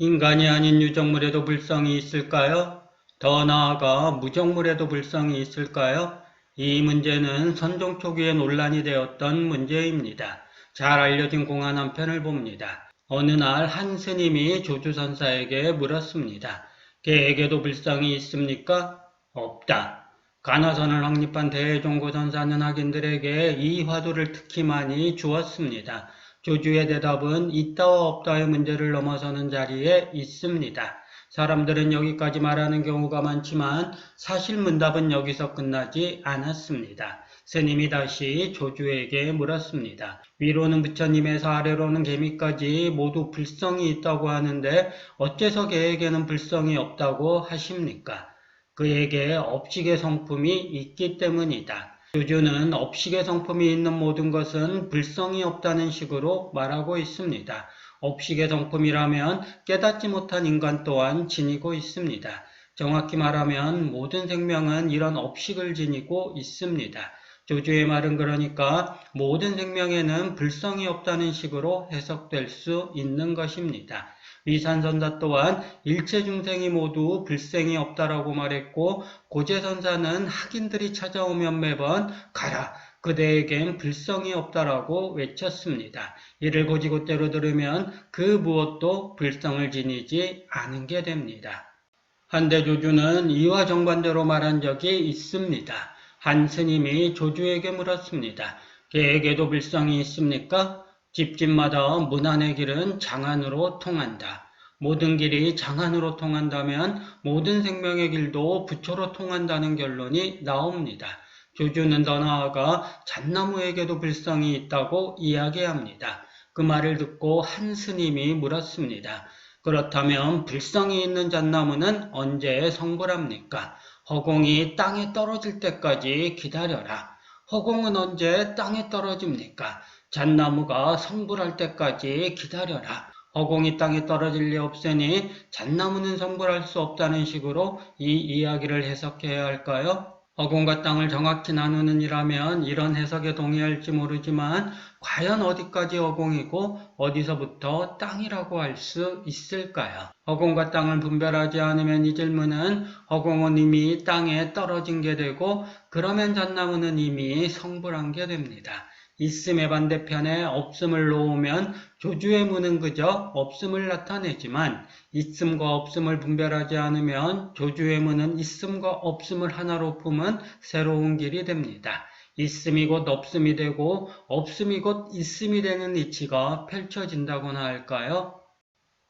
인간이 아닌 유정물에도 불성이 있을까요? 더 나아가 무정물에도 불성이 있을까요? 이 문제는 선종 초기에 논란이 되었던 문제입니다. 잘 알려진 공안 한 편을 봅니다. 어느 날 한 스님이 조주선사에게 물었습니다. 개에게도 불성이 있습니까? 없다. 간화선을 확립한 대종고 선사는 학인들에게 이 화두를 특히 많이 주었습니다. 조주의 대답은 있다와 없다의 문제를 넘어서는 자리에 있습니다. 사람들은 여기까지 말하는 경우가 많지만 사실 문답은 여기서 끝나지 않았습니다. 스님이 다시 조주에게 물었습니다. 위로는 부처님에서 아래로는 개미까지 모두 불성이 있다고 하는데 어째서 개에게는 불성이 없다고 하십니까? 그에게 업식의 성품이 있기 때문이다. 조주는 업식의 성품이 있는 모든 것은 불성이 없다는 식으로 말하고 있습니다. 업식의 성품이라면 깨닫지 못한 인간 또한 지니고 있습니다. 정확히 말하면 모든 생명은 이런 업식을 지니고 있습니다. 조주의 말은 그러니까 모든 생명에는 불성이 없다는 식으로 해석될 수 있는 것입니다. 위산선사 또한 일체 중생이 모두 불생이 없다라고 말했고 고재선사는 학인들이 찾아오면 매번 가라 그대에겐 불성이 없다라고 외쳤습니다. 이를 고지고대로 들으면 그 무엇도 불성을 지니지 않은 게 됩니다. 한대 조주는 이와 정반대로 말한 적이 있습니다. 한 스님이 조주에게 물었습니다. 개에게도 불성이 있습니까? 집집마다 문안의 길은 장안으로 통한다. 모든 길이 장안으로 통한다면 모든 생명의 길도 부처로 통한다는 결론이 나옵니다. 조주는 더 나아가 잣나무에게도 불성이 있다고 이야기합니다. 그 말을 듣고 한 스님이 물었습니다. 그렇다면 불성이 있는 잣나무는 언제 성불합니까? 허공이 땅에 떨어질 때까지 기다려라. 허공은 언제 땅에 떨어집니까? 잣나무가 성불할 때까지 기다려라. 허공이 땅에 떨어질 리 없으니 잣나무는 성불할 수 없다는 식으로 이 이야기를 해석해야 할까요? 허공과 땅을 정확히 나누는 이라면 이런 해석에 동의할지 모르지만 과연 어디까지 허공이고 어디서부터 땅이라고 할 수 있을까요? 허공과 땅을 분별하지 않으면 이 질문은 허공은 이미 땅에 떨어진 게 되고 그러면 잣나무는 이미 성불한 게 됩니다. 있음의 반대편에 없음을 놓으면 조주의 무는 그저 없음을 나타내지만 있음과 없음을 분별하지 않으면 조주의 무는 있음과 없음을 하나로 품은 새로운 길이 됩니다. 있음이 곧 없음이 되고 없음이 곧 있음이 되는 이치가 펼쳐진다고나 할까요?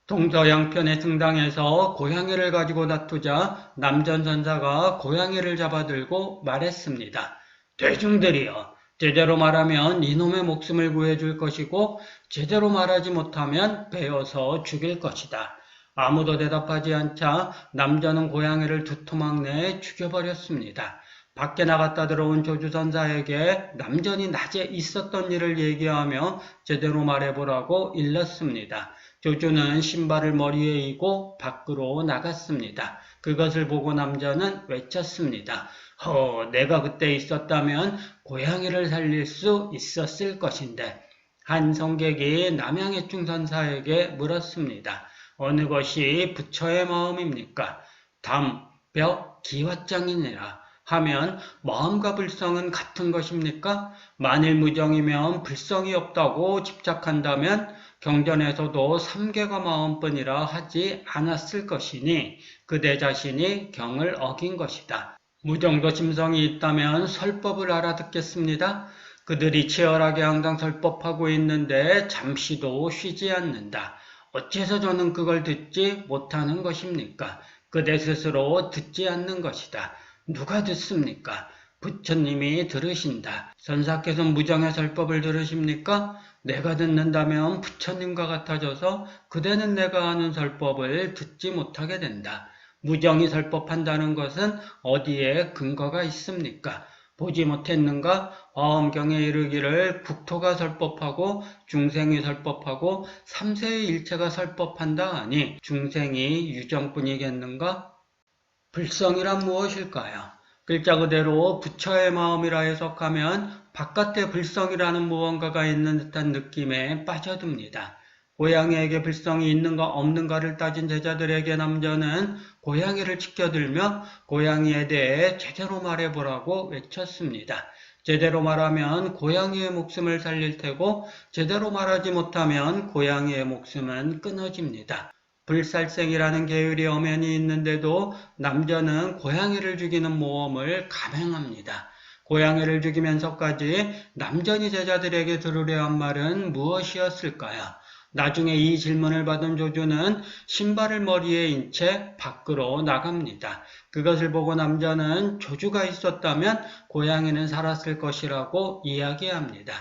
동서양편의 승당에서 고양이를 가지고 다투자 남전선사가 고양이를 잡아들고 말했습니다. 대중들이여 제대로 말하면 이놈의 목숨을 구해줄 것이고 제대로 말하지 못하면 베어서 죽일 것이다. 아무도 대답하지 않자 남자는 고양이를 두 토막 내에 죽여버렸습니다. 밖에 나갔다 들어온 조주선사에게 남전이 낮에 있었던 일을 얘기하며 제대로 말해보라고 일렀습니다. 조주는 신발을 머리에 이고 밖으로 나갔습니다. 그것을 보고 남자는 외쳤습니다. 허, 내가 그때 있었다면 고양이를 살릴 수 있었을 것인데 한 성객이 남양의 충선사에게 물었습니다. 어느 것이 부처의 마음입니까? 담, 벽, 기왓장이니라 하면 마음과 불성은 같은 것입니까? 만일 무정이면 불성이 없다고 집착한다면 경전에서도 삼계가 마음뿐이라 하지 않았을 것이니 그대 자신이 경을 어긴 것이다. 무정도 심성이 있다면 설법을 알아듣겠습니다. 그들이 치열하게 항상 설법하고 있는데 잠시도 쉬지 않는다. 어째서 저는 그걸 듣지 못하는 것입니까? 그대 스스로 듣지 않는 것이다. 누가 듣습니까? 부처님이 들으신다. 선사께서 무정의 설법을 들으십니까? 내가 듣는다면 부처님과 같아져서 그대는 내가 하는 설법을 듣지 못하게 된다. 무정이 설법한다는 것은 어디에 근거가 있습니까? 보지 못했는가? 화엄경에 이르기를 국토가 설법하고 중생이 설법하고 삼세의 일체가 설법한다 하니 중생이 유정뿐이겠는가? 불성이란 무엇일까요? 글자 그대로 부처의 마음이라 해석하면 바깥에 불성이라는 무언가가 있는 듯한 느낌에 빠져듭니다. 고양이에게 불성이 있는가 없는가를 따진 제자들에게 남자는 고양이를 지켜들며 고양이에 대해 제대로 말해보라고 외쳤습니다. 제대로 말하면 고양이의 목숨을 살릴 테고 제대로 말하지 못하면 고양이의 목숨은 끊어집니다. 불살생이라는 계율이 엄연히 있는데도 남자는 고양이를 죽이는 모험을 감행합니다. 고양이를 죽이면서까지 남전이 제자들에게 들으려 한 말은 무엇이었을까요? 나중에 이 질문을 받은 조주는 신발을 머리에 인 채 밖으로 나갑니다. 그것을 보고 남자는 조주가 있었다면 고양이는 살았을 것이라고 이야기합니다.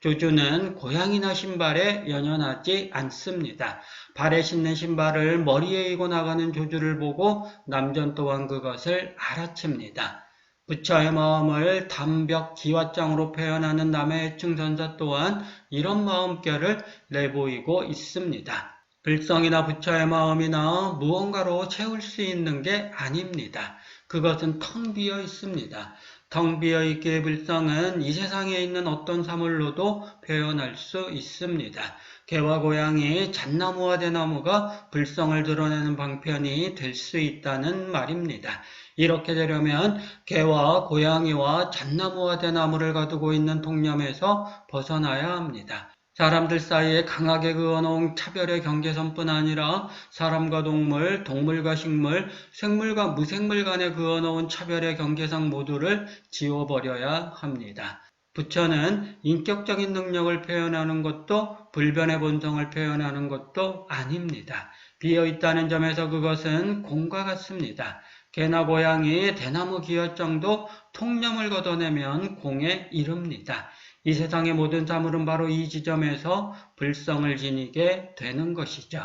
조주는 고양이나 신발에 연연하지 않습니다. 발에 신는 신발을 머리에 이고 나가는 조주를 보고 남전 또한 그것을 알아챕니다. 부처의 마음을 담벽 기와장으로 표현하는 남의 해충선사 또한 이런 마음결을 내보이고 있습니다. 불성이나 부처의 마음이나 무언가로 채울 수 있는 게 아닙니다. 그것은 텅 비어 있습니다. 텅 비어 있기에 불성은 이 세상에 있는 어떤 사물로도 표현할 수 있습니다. 개와 고양이, 잣나무와 대나무가 불성을 드러내는 방편이 될 수 있다는 말입니다. 이렇게 되려면 개와 고양이와 잣나무와 대나무를 가두고 있는 통념에서 벗어나야 합니다. 사람들 사이에 강하게 그어놓은 차별의 경계선뿐 아니라 사람과 동물, 동물과 식물, 생물과 무생물 간에 그어놓은 차별의 경계선 모두를 지워버려야 합니다. 부처는 인격적인 능력을 표현하는 것도 불변의 본성을 표현하는 것도 아닙니다. 비어있다는 점에서 그것은 공과 같습니다. 개나 고양이, 대나무 기어정도 통념을 걷어내면 공에 이릅니다. 이 세상의 모든 사물은 바로 이 지점에서 불성을 지니게 되는 것이죠.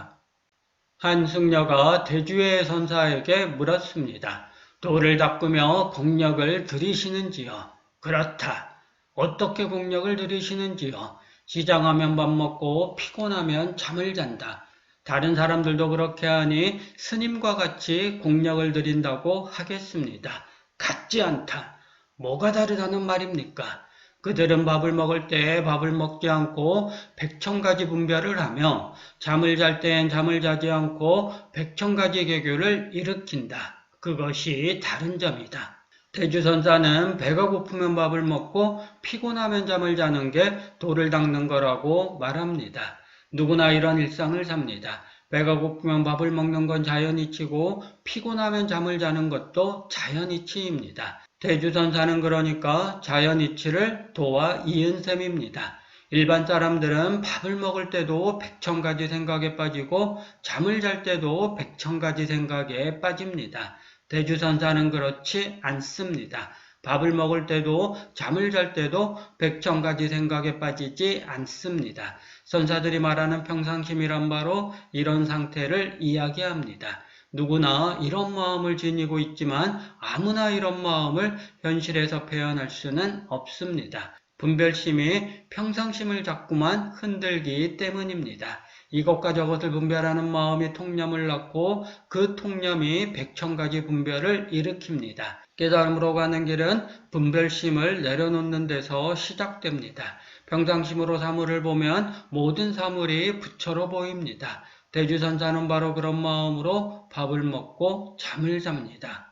한 승려가 대주의 선사에게 물었습니다. 돌을 닦으며 공력을 들이시는지요? 그렇다. 어떻게 공력을 들이시는지요? 시장하면 밥 먹고 피곤하면 잠을 잔다. 다른 사람들도 그렇게 하니 스님과 같이 공력을 들인다고 하겠습니다. 같지 않다. 뭐가 다르다는 말입니까? 그들은 밥을 먹을 때 밥을 먹지 않고 백천 가지 분별을 하며 잠을 잘 땐 잠을 자지 않고 백천 가지 개교를 일으킨다. 그것이 다른 점이다. 대주선사는 배가 고프면 밥을 먹고 피곤하면 잠을 자는 게 돌을 닦는 거라고 말합니다. 누구나 이런 일상을 삽니다. 배가 고프면 밥을 먹는 건 자연이치고 피곤하면 잠을 자는 것도 자연이치입니다. 대주선사는 그러니까 자연이치를 도와 이은 셈입니다. 일반 사람들은 밥을 먹을 때도 백천 가지 생각에 빠지고 잠을 잘 때도 백천 가지 생각에 빠집니다. 대주선사는 그렇지 않습니다. 밥을 먹을 때도 잠을 잘 때도 백천 가지 생각에 빠지지 않습니다. 선사들이 말하는 평상심이란 바로 이런 상태를 이야기합니다. 누구나 이런 마음을 지니고 있지만 아무나 이런 마음을 현실에서 표현할 수는 없습니다. 분별심이 평상심을 자꾸만 흔들기 때문입니다. 이것과 저것을 분별하는 마음이 통념을 낳고 그 통념이 백천 가지 분별을 일으킵니다. 깨달음으로 가는 길은 분별심을 내려놓는 데서 시작됩니다. 평상심으로 사물을 보면 모든 사물이 부처로 보입니다. 대주선사는 바로 그런 마음으로 밥을 먹고 잠을 잡니다.